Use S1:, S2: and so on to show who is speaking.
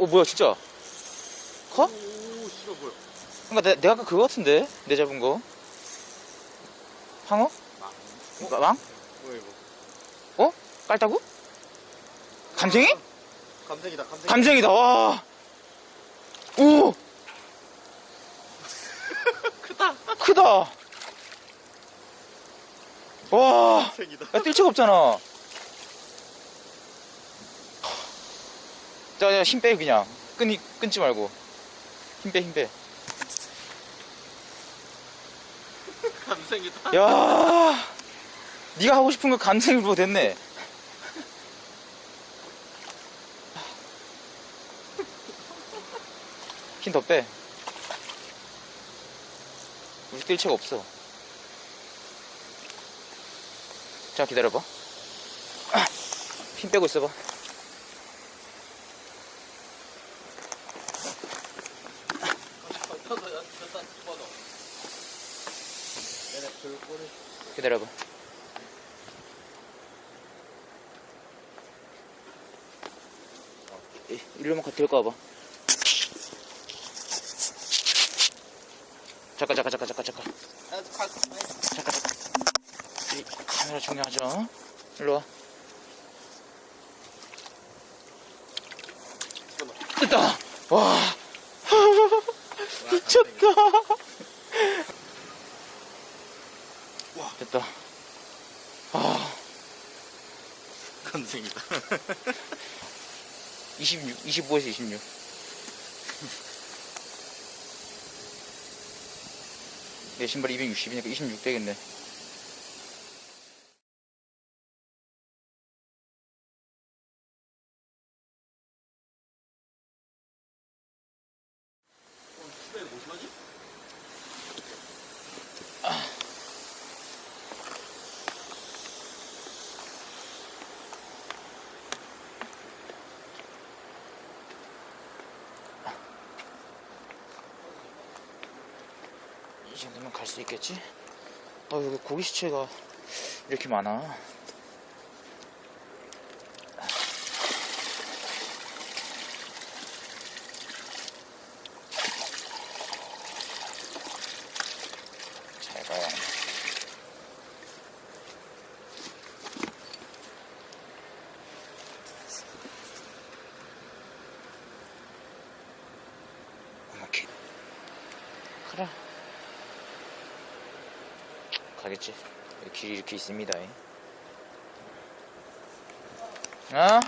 S1: 어 뭐야 진짜 커?
S2: 오, 씨발 뭐야?
S1: 그니까 내, 내가 아까 그거 같은데 내 잡은 거 황어?
S2: 망.
S1: 마- 왕?
S2: 뭐야 이거?
S1: 어? 깔따구? 감생이?
S2: 감생이다. 감생.
S1: 감생이다 와 오!
S2: 크다.
S1: 크다 와
S2: 감생이다.
S1: 야, 뜰 채가 없잖아. 자, 야, 힘 빼, 그냥. 끊이, 끊지 말고. 힘 빼, 힘 빼.
S2: 감생이다.
S1: 야 네가 하고 싶은 거 감생으로 됐네. 힘 더 빼. 우리 뜰 채가 없어. 자, 기다려봐. 힘 빼고 있어봐. 기다려봐. 이- 일로만 가 들고 와봐. 잠깐 잠깐 잠깐 잠깐 잠깐 잠깐 잠깐. 이 카메라 중요하죠. 일로 와. 됐다. 와. 미쳤다.
S2: 와.
S1: 됐다. 아.
S2: 감생이다.
S1: 26, 25에서 26. 내 신발 260이니까 26 되겠네. 정도면 갈 수 있겠지? 아, 여기 고기 시체가 이렇게 많아. 오케이. 그래. 가겠지. 길이 이렇게 있습니다. 어?